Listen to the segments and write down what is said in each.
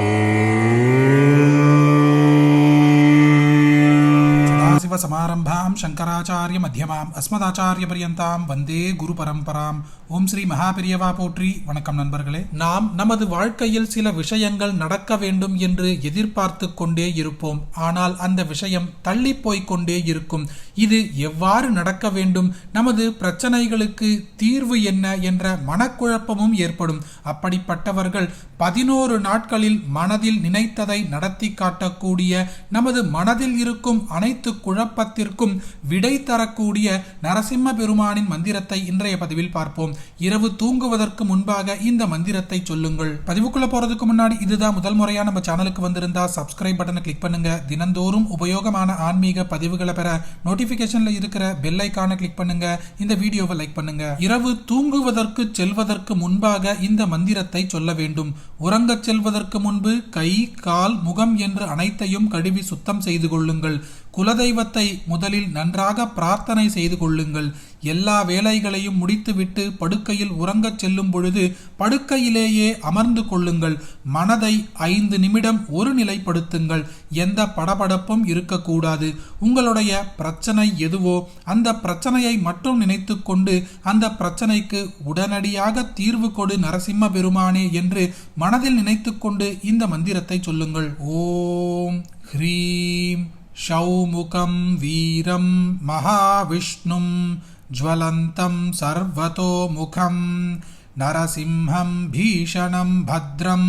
Oh. Shankaracharya மத்தியமாம் அஸ்மதாச்சாரியபரியந்தாம் வந்தே குரு பரம்பராம் ஓம் ஸ்ரீ மகாபெரியவா போற்றி வணக்கம் நண்பர்களே. நாம் நமது வாழ்க்கையில் சில விஷயங்கள் நடக்க வேண்டும் என்று எதிர்பார்த்து கொண்டே இருப்போம். ஆனால் அந்த விஷயம் தள்ளி கொண்டே இருக்கும். இது எவ்வாறு நடக்க வேண்டும்? நமது பிரச்சனைகளுக்கு தீர்வு என்ன என்ற மனக்குழப்பமும் ஏற்படும். அப்படிப்பட்டவர்கள் பதினோரு நாட்களில் மனதில் நினைத்ததை நடத்தி காட்டக்கூடிய நமது மனதில் இருக்கும் அனைத்து குழப்ப எல்லாத்திற்கும் விடை தரக்கூடிய நரசிம்ம பெருமானின் மந்திரத்தை இன்றைய பதிவில் பார்ப்போம். இரவு தூங்குவதற்கு முன்பாக இந்த மந்திரத்தை சொல்லுங்கள். பதிவுக்குள்ள போறதுக்கு முன்னாடி இதுதான் முதல் முறையா நம்ம சேனலுக்கு வந்திருந்தா சப்ஸ்கிரைப் பட்டனை கிளிக் பண்ணுங்க. தினந்தோறும் உபயோகமான ஆன்மீக பதிவுகளை பெற நோட்டிபிகேஷன்ல இருக்கிற பெல் ஐக்கானை கிளிக் பண்ணுங்க. இந்த வீடியோவை லைக் பண்ணுங்க. இரவு தூங்குவதற்கு செல்வதற்கு முன்பாக இந்த மந்திரத்தை சொல்ல வேண்டும். உறங்கச் செல்வதற்கு முன்பு கை கால் முகம் என்று அனைத்தையும் கழுவி சுத்தம் செய்து கொள்ளுங்கள். குலதெய்வத்தை முதலில் நன்றாக பிரார்த்தனை செய்து கொள்ளுங்கள். எல்லா வேலைகளையும் முடித்துவிட்டு படுக்கையில் உறங்கச் செல்லும் பொழுது படுக்கையிலேயே அமர்ந்து கொள்ளுங்கள். மனதை ஐந்து நிமிடம் ஒரு நிலைப்படுத்துங்கள். எந்த படபடப்பும் இருக்கக்கூடாது. உங்களுடைய பிரச்சனை எதுவோ அந்த பிரச்சனையை மட்டும் நினைத்து கொண்டு அந்த பிரச்சனைக்கு உடனடியாக தீர்வு கொடு நரசிம்ம பெருமானே என்று மனதில் நினைத்து கொண்டு இந்த மந்திரத்தை சொல்லுங்கள். ஓம் ஹ்ரீம். शौमुखं वीरं महाविष्णुं ज्वलन्तं सर्वतोमुखं नरसिंहं भीषणं भद्रं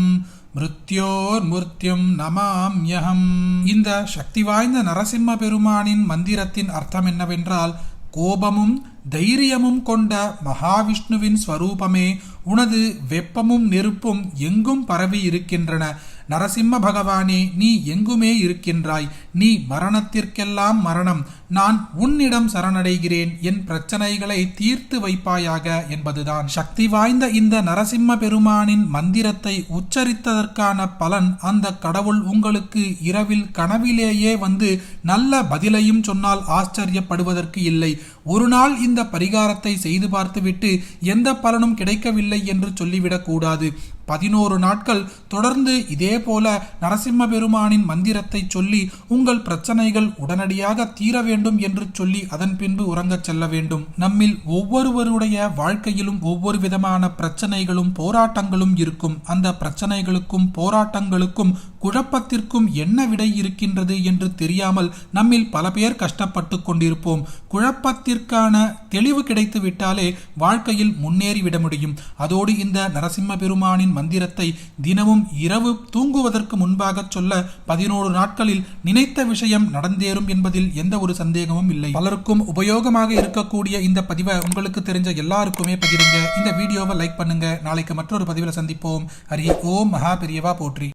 மிருத்யோர்முர்த்தியும் நமாம்யகம் இந்த சக்தி வாய்ந்த நரசிம்ம பெருமானின் மந்திரத்தின் அர்த்தம் என்னவென்றால் கோபமும் தைரியமும் கொண்ட மகாவிஷ்ணுவின் ஸ்வரூபமே உனது வெப்பமும் நெருப்பும் எங்கும் பரவி இருக்கின்றன நரசிம்ம பகவானே நீ எங்குமே இருக்கின்றாய். நீ மரணத்திற்கெல்லாம் மரணம். நான் உன்னிடம் சரணடைகிறேன். என் பிரச்சனைகளை தீர்த்து வைப்பாயாக என்பதுதான். சக்தி வாய்ந்த இந்த நரசிம்ம பெருமானின் மந்திரத்தை உச்சரித்ததற்கான பலன் அந்த கடவுள் உங்களுக்கு இரவில் கனவிலேயே வந்து நல்ல பதிலையும் சொன்னால் ஆச்சரியப்படுவதற்கு இல்லை. ஒரு நாள் இந்த பரிகாரத்தை செய்து பார்த்துவிட்டு எந்த பலனும் கிடைக்கவில்லை என்று சொல்லிவிடக் கூடாது பதினோரு நாட்கள் தொடர்ந்து இதே போல நரசிம்ம பெருமானின் மந்திரத்தை சொல்லி உங்கள் பிரச்சனைகள் உடனடியாக தீர வேண்டும் என்று சொல்லி அதன் பின்பு உறங்கச் செல்ல வேண்டும். நம்மில் ஒவ்வொருவருடைய வாழ்க்கையிலும் ஒவ்வொரு விதமான பிரச்சனைகளும் போராட்டங்களும் இருக்கும். அந்த பிரச்சனைகளுக்கும் போராட்டங்களுக்கும் குழப்பத்திற்கும் என்ன விடை இருக்கின்றது என்று தெரியாமல் நம்மில் பல பேர் கஷ்டப்பட்டு கொண்டிருப்போம். குழப்பத்திற்கான தெளிவு கிடைத்து விட்டாலே வாழ்க்கையில் முன்னேறிவிட முடியும். அதோடு இந்த நரசிம்ம பெருமானின் மந்திரத்தை தினமும் இரவு தூங்குவதற்கு முன்பாக சொல்ல பதினோரு நாட்களில் நினைத்த விஷயம் நடந்தேறும் என்பதில் எந்த ஒரு சந்தேகமும் இல்லை. பலருக்கும் உபயோகமாக இருக்கக்கூடிய இந்த பதிவை உங்களுக்கு தெரிஞ்ச எல்லாருக்குமே பகிருங்க. இந்த வீடியோவை லைக் பண்ணுங்க. நாளைக்கு மற்றொரு பதிவில் சந்திப்போம். ஹரி ஓம் மகா பெரியவா போற்றி.